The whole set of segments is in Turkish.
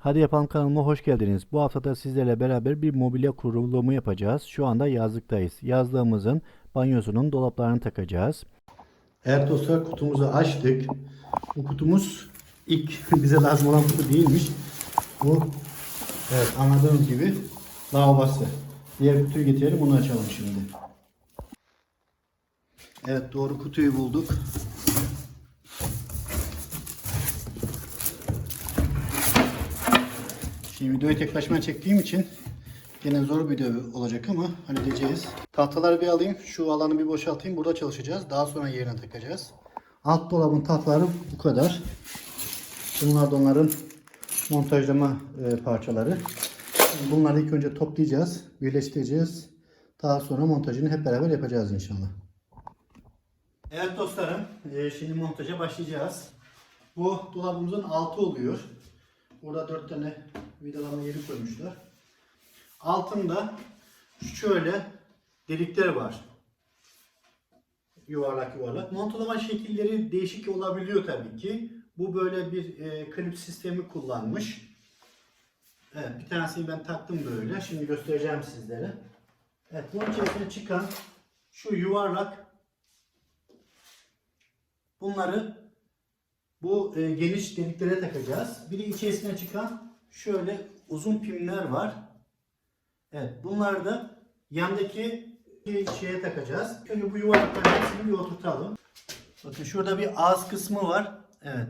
Hadi yapalım kanalıma hoş geldiniz. Bu hafta da sizlerle beraber bir mobilya kurulumu yapacağız. Şu anda yazlıktayız. Yazlığımızın banyosunun dolaplarını takacağız. Evet dostlar kutumuzu açtık. Bu kutumuz ilk bize lazım olan kutu değilmiş. Bu evet anladığınız gibi lavabası. Diğer kutuyu getirelim onu açalım şimdi. Evet doğru kutuyu bulduk. Şimdi videoyu tek başıma çektiğim için gene zor bir video olacak ama halledeceğiz. Tahtaları bir alayım. Şu alanı bir boşaltayım. Burada çalışacağız. Daha sonra yerine takacağız. Alt dolabın tahtaları bu kadar. Bunlar da onların montajlama e, parçaları. Bunları ilk önce toplayacağız. Birleştireceğiz. Daha sonra montajını hep beraber yapacağız inşallah. Evet dostlarım. e, Şimdi montaja başlayacağız. Bu dolabımızın altı oluyor. Burada dört tane vidalama yeri koymuşlar. Altında şöyle delikler var. Yuvarlak yuvarlak. Montalama şekilleri değişik olabiliyor tabii ki. Bu böyle bir e, klip sistemi kullanmış. Evet bir tanesini ben taktım böyle. Şimdi göstereceğim sizlere. Evet bunun içerisine çıkan şu yuvarlak bunları bu e, geniş deliklere takacağız. Bir de içerisine çıkan şöyle uzun pimler var. Evet bunları da yandaki şeye takacağız. Önce bu yuvarlakların hepsini bir oturtalım. Bakın şurada bir ağız kısmı var. Evet.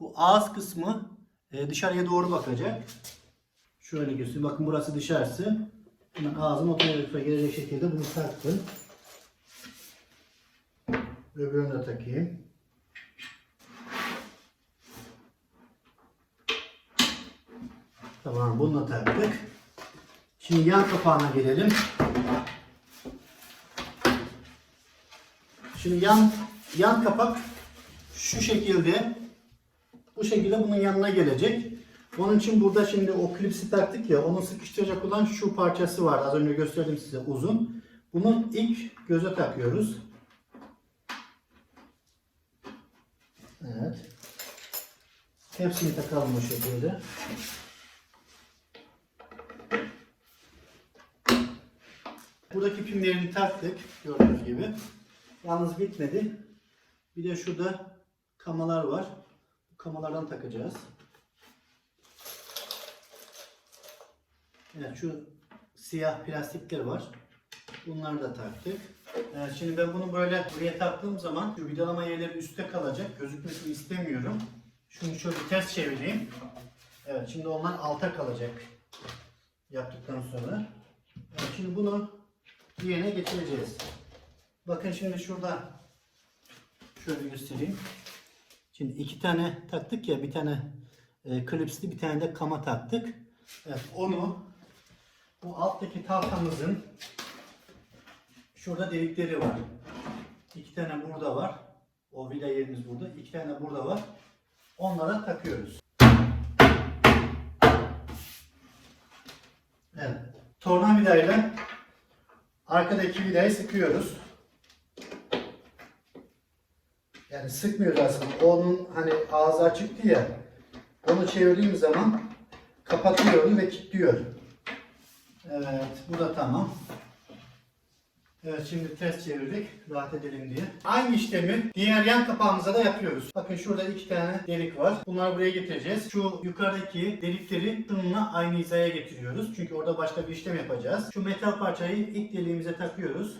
Bu ağız kısmı e, dışarıya doğru bakacak. Şöyle göstereyim. Bakın burası dışarısı. Hemen ağzın o tarafa gelecek şekilde bunu taktım. Öbürünü de takayım. Tamam bunu taktık. Şimdi yan kapağına gelelim. Şimdi yan yan kapak şu şekilde bu şekilde bunun yanına gelecek. Onun için burada şimdi o klipsi taktık ya onu sıkıştıracak olan şu parçası var. Az önce gösterdim size uzun. Bunu ilk göze takıyoruz. Evet. Hepsini takalım bu şekilde. Buradaki pimlerini taktık gördüğünüz gibi. Yalnız bitmedi. Bir de şurada kamalar var. Bu kamalardan takacağız. Evet şu siyah plastikler var. Bunları da taktık. Evet, şimdi ben bunu böyle buraya taktığım zaman şu vidalama yerleri üstte kalacak. Gözükmesini istemiyorum. Şunu şöyle ters çevireyim. Evet şimdi onlar alta kalacak. Yaptıktan sonra. Evet, şimdi bunu yerine getireceğiz. Bakın şimdi şurada şöyle göstereyim. Şimdi iki tane taktık ya bir tane e, klipsli bir tane de kama taktık. Evet onu bu alttaki tahtamızın şurada delikleri var. İki tane burada var. O vida yerimiz burada. İki tane burada var. Onlara takıyoruz. Evet. Tornavidayla arkadaki vidayı sıkıyoruz. Yani sıkmıyoruz aslında. Onun hani ağzı açıktı ya. Onu çevirdiğim zaman kapatıyor onu ve kilitliyor. Evet, bu da tamam. Evet, şimdi ters çevirdik. Rahat edelim diye. Aynı işlemi diğer yan kapağımıza da yapıyoruz. Bakın şurada iki tane delik var. Bunları buraya getireceğiz. Şu yukarıdaki delikleri şununla aynı hizaya getiriyoruz. Çünkü orada başka bir işlem yapacağız. Şu metal parçayı ilk deliğimize takıyoruz.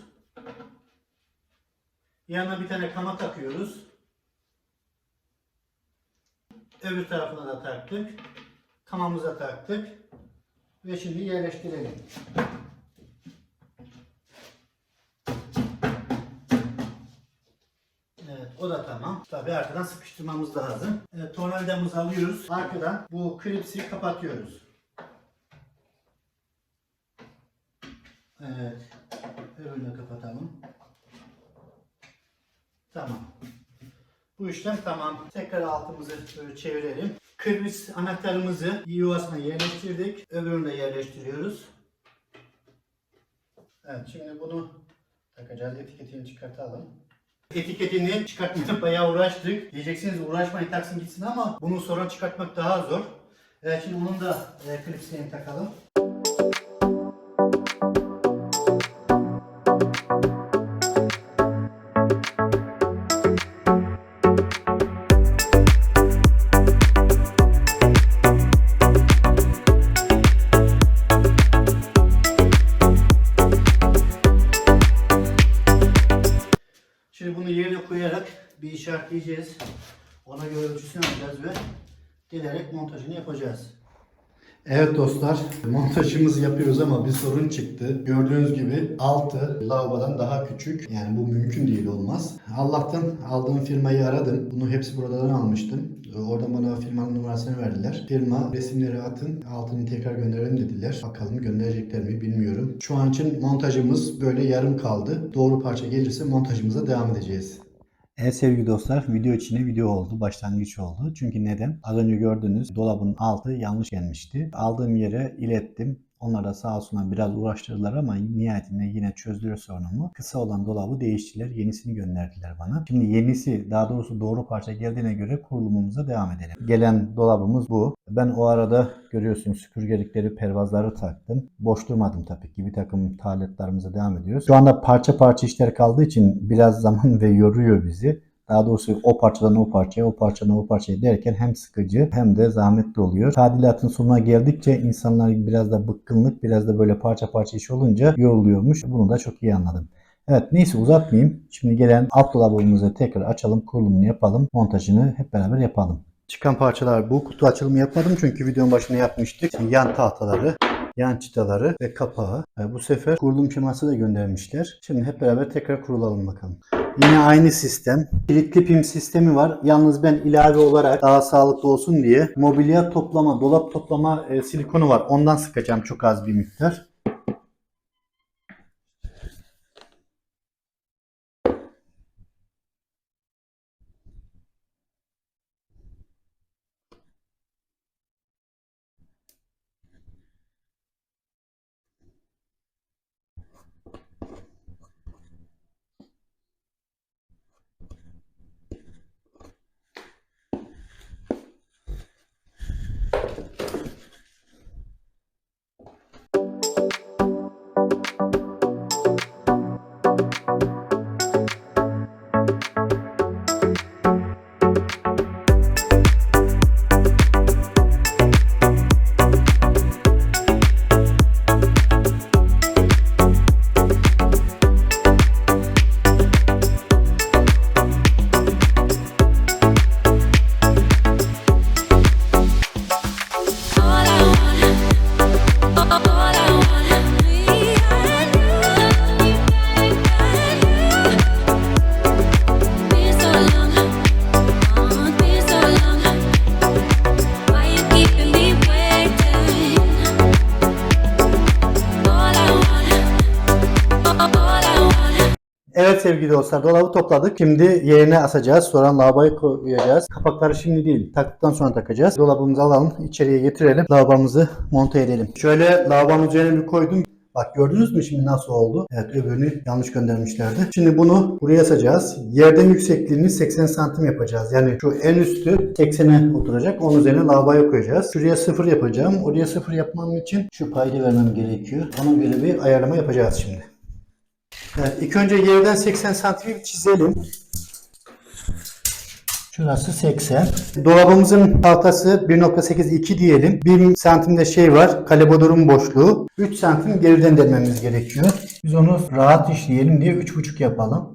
Yanına bir tane kama takıyoruz. Öbür tarafına da taktık. Kamamıza taktık. Ve şimdi yerleştirelim. O da tamam. Tabi arkadan sıkıştırmamız lazım. Evet, tornavidamızı alıyoruz. Arkadan bu klipsi kapatıyoruz. Evet. Öbürünü kapatalım. Tamam. Bu işlem tamam. Tekrar altımızı böyle çevirelim. Kıbrıs anahtarımızı yuvasına yerleştirdik. Öbürünü de yerleştiriyoruz. Evet şimdi bunu takacağız. Etiketini çıkartalım. Etiketini çıkartmaya bayağı uğraştık. Diyeceksiniz uğraşmayın taksın gitsin ama bunu sonra çıkartmak daha zor. Evet şimdi bunun da e, klipslerini takalım. İşaretleyeceğiz. Ona göre ölçüsünü alacağız ve gelerek montajını yapacağız. Evet dostlar, montajımızı yapıyoruz ama bir sorun çıktı. Gördüğünüz gibi altı lavabodan daha küçük. Yani bu mümkün değil olmaz. Allah'tan aldığım firmayı aradım. Bunu hepsi buradan almıştım. Oradan bana firmanın numarasını verdiler. Firma resimleri atın, altını tekrar gönderelim dediler. Bakalım gönderecekler mi bilmiyorum. Şu an için montajımız böyle yarım kaldı. Doğru parça gelirse montajımıza devam edeceğiz. Evet sevgili dostlar video içine video oldu. Başlangıç oldu. Çünkü neden? Az önce gördüğünüz dolabın altı yanlış gelmişti. Aldığım yere ilettim. Onlar da sağ olsunlar biraz uğraştırdılar ama nihayetinde yine çözdüler sorunumu. Kısa olan dolabı değiştiler. Yenisini gönderdiler bana. Şimdi yenisi daha doğrusu doğru parça geldiğine göre kurulumumuza devam edelim. Gelen dolabımız bu. Ben o arada görüyorsunuz süpürgelikleri, pervazları taktım. Boş durmadım tabii ki. Bir takım taletlerimize devam ediyoruz. Şu anda parça parça işler kaldığı için biraz zaman ve yoruyor bizi. Daha doğrusu o parçadan o parçaya, o parçadan o parçaya derken hem sıkıcı hem de zahmetli oluyor. Tadilatın sonuna geldikçe insanlar biraz da bıkkınlık, biraz da böyle parça parça iş olunca yoruluyormuş. Bunu da çok iyi anladım. Evet neyse uzatmayayım. Şimdi gelen alt dolabımızı tekrar açalım, kurulumunu yapalım, montajını hep beraber yapalım. Çıkan parçalar bu. Kutu açılımı yapmadım çünkü videonun başında yapmıştık. Yan tahtaları, yan çıtaları ve kapağı. E, Bu sefer kurulum şeması da göndermişler. Şimdi hep beraber tekrar kurulalım bakalım. Yine aynı sistem. Kilitli pim sistemi var. Yalnız ben ilave olarak daha sağlıklı olsun diye mobilya toplama, dolap toplama e, silikonu var. Ondan sıkacağım çok az bir miktar. Evet sevgili dostlar dolabı topladık. Şimdi yerine asacağız. Sonra lavaboya koyacağız. Kapakları şimdi değil. Taktıktan sonra takacağız. Dolabımızı alalım. içeriye getirelim. Lavabomızı monte edelim. Şöyle lavabonun üzerine bir koydum. Bak gördünüz mü şimdi nasıl oldu? Evet öbürünü yanlış göndermişlerdi. Şimdi bunu buraya asacağız. Yerden yüksekliğini 80 santim yapacağız. Yani şu en üstü 80'e oturacak. Onun üzerine lavaboya koyacağız. Şuraya sıfır yapacağım. Oraya sıfır yapmam için şu payda vermem gerekiyor. Ona göre bir ayarlama yapacağız şimdi. Evet, ilk önce yerden 80 santim çizelim. Şurası 80. Dolabımızın tahtası 1.8 2 diyelim. 1 santimde şey var. Kalebodurun boşluğu. 3 santim geriden delmemiz gerekiyor. Biz onu rahat işleyelim diye 3.5 yapalım.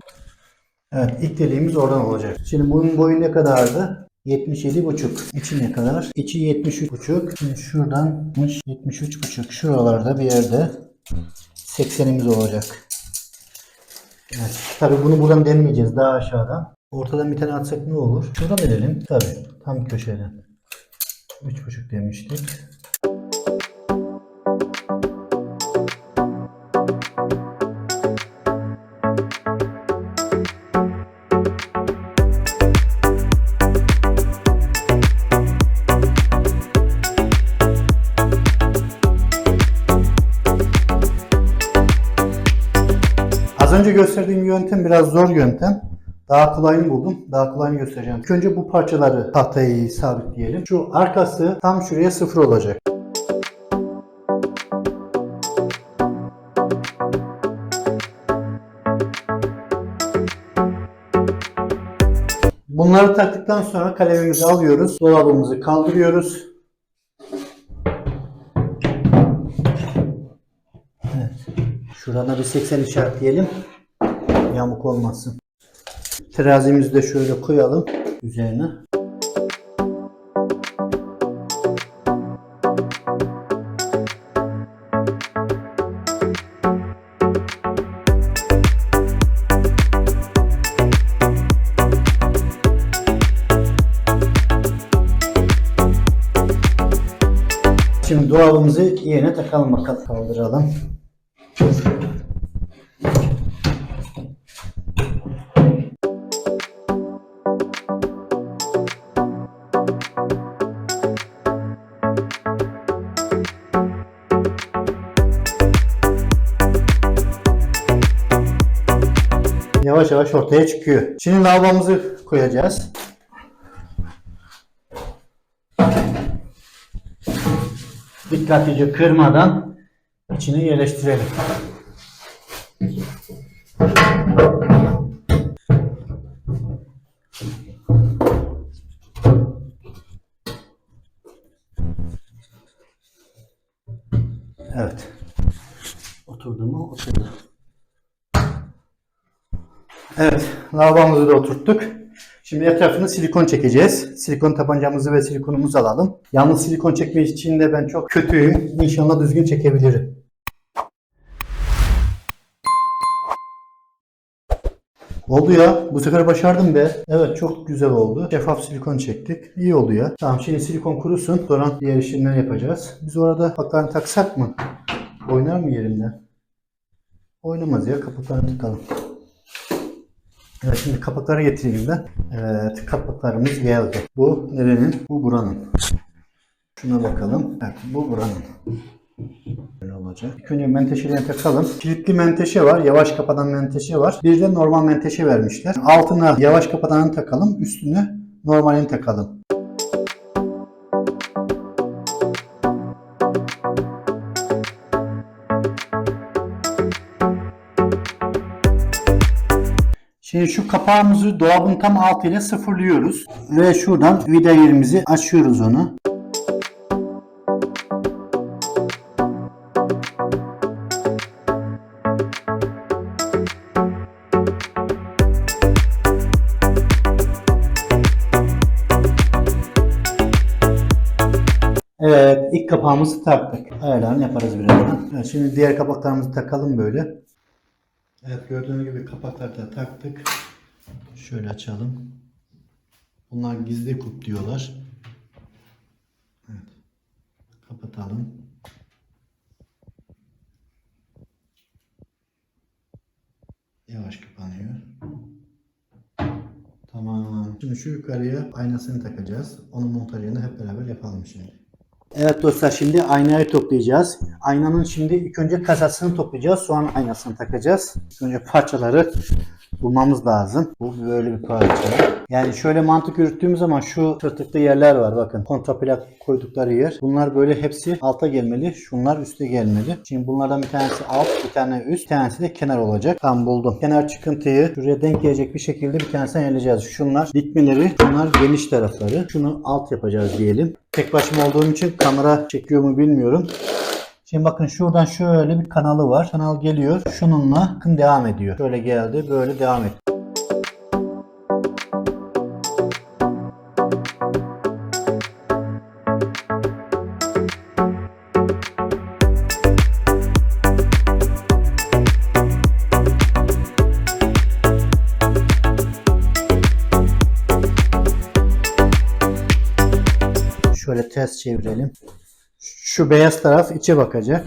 Evet ilk deliğimiz oradan olacak. Şimdi bunun boyu ne kadardı? 77,5. İçi ne kadar? İçi 73,5. Şimdi şuradan 73,5. Şuralarda bir yerde 80'imiz olacak. Evet. Tabii bunu buradan denmeyeceğiz. Daha aşağıdan. Ortadan bir tane atsak ne olur? Şuradan edelim. Tabii. Tam köşeden. 3.5 demiştik. Gösterdiğim yöntem biraz zor yöntem. Daha kolayını buldum. Daha kolayını göstereceğim. Önce bu parçaları tahtaya sabitleyelim. Şu arkası tam şuraya sıfır olacak. Bunları taktıktan sonra kalemimizi alıyoruz. Dolabımızı kaldırıyoruz. Evet. Şurana bir 80 işaretleyelim. Yamuk olmasın. Terazimizi de şöyle koyalım üzerine. Şimdi dolabımızı yerine takalım bakalım. Kaldıralım. Yavaş yavaş ortaya çıkıyor. Şimdi lavabomuzu koyacağız. Dikkatlice kırmadan içine yerleştirelim. Evet. Oturdu mu? Oturdu. Evet, lavabomuzu da oturttuk. Şimdi etrafını silikon çekeceğiz. Silikon tabancamızı ve silikonumuzu alalım. Yalnız silikon çekme için de ben çok kötüyüm. İnşallah düzgün çekebilirim. Oldu ya. Bu sefer başardım be. Evet çok güzel oldu. Şeffaf silikon çektik. İyi oldu ya. Tamam şimdi silikon kurusun. Sonra diğer işlemleri yapacağız. Biz orada kapaklarını taksak mı? Oynar mı yerinden? Oynamaz ya. Kapaklarını takalım. Evet şimdi kapakları getireyim. Evet kapaklarımız geldi. Bu nerenin? Bu buranın. Şuna bakalım. Evet bu buranın. Böyle olacak. İlk önce menteşeleri takalım. Kilitli menteşe var. Yavaş kapatan menteşe var. Bir de normal menteşe vermişler. Altına yavaş kapatanı takalım. Üstüne normalini takalım. Şimdi şu kapağımızı dolabın tam altıyla sıfırlıyoruz. Ve şuradan vida yerimizi açıyoruz onu. Evet, ilk kapağımızı taktık. Ayarlarını yaparız birazdan. Evet, şimdi diğer kapaklarımızı takalım böyle. Evet, gördüğünüz gibi kapakları da taktık. Şöyle açalım. Bunlar gizli kup diyorlar. Evet. Kapatalım. Yavaş kapanıyor. Tamam. Şimdi şu yukarıya aynasını takacağız. Onun montajını hep beraber yapalım şimdi. Evet dostlar şimdi aynayı toplayacağız. Aynanın şimdi ilk önce kasasını toplayacağız. Sonra aynasını takacağız. İlk önce parçaları bulmamız lazım. Bu böyle bir parça. Yani şöyle mantık yürüttüğümüz zaman şu tırtıklı yerler var bakın. Kontraplak koydukları yer. Bunlar böyle hepsi alta gelmeli. Şunlar üste gelmeli. Şimdi bunlardan bir tanesi alt, bir tane üst, bir tanesi de kenar olacak. Tam buldum. Kenar çıkıntıyı şuraya denk gelecek bir şekilde bir tanesini ayarlayacağız. Şunlar dikmeleri, bunlar geniş tarafları. Şunu alt yapacağız diyelim. Tek başıma olduğum için kamera çekiyor mu bilmiyorum. Şimdi bakın şuradan şöyle bir kanalı var. Kanal geliyor. Şununla bakın devam ediyor. Şöyle geldi. Böyle devam etti. Şöyle ters çevirelim. Şu beyaz taraf içe bakacak.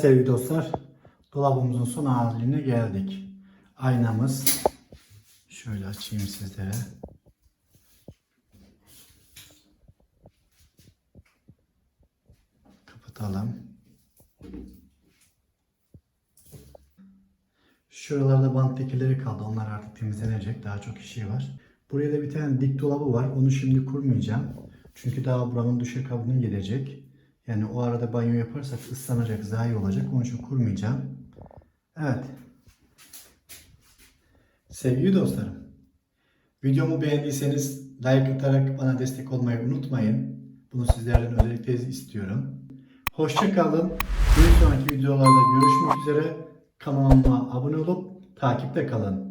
Sevgili dostlar dolabımızın son haline geldik. Aynamız. Şöyle açayım sizlere. Kapatalım. Şuralarda bant lekeleri kaldı. Onlar artık temizlenecek. Daha çok işi var. Buraya da bir tane dik dolabı var. Onu şimdi kurmayacağım. Çünkü daha buranın duşakabine gelecek. Yani o arada banyo yaparsak ıslanacak, iyi olacak. Onun için kurmayacağım. Evet. Sevgili dostlarım. Videomu beğendiyseniz like atarak bana destek olmayı unutmayın. Bunu sizlerden özellikle istiyorum. Hoşça kalın. Bir sonraki videolarda görüşmek üzere. Kanalıma abone olup takipte kalın.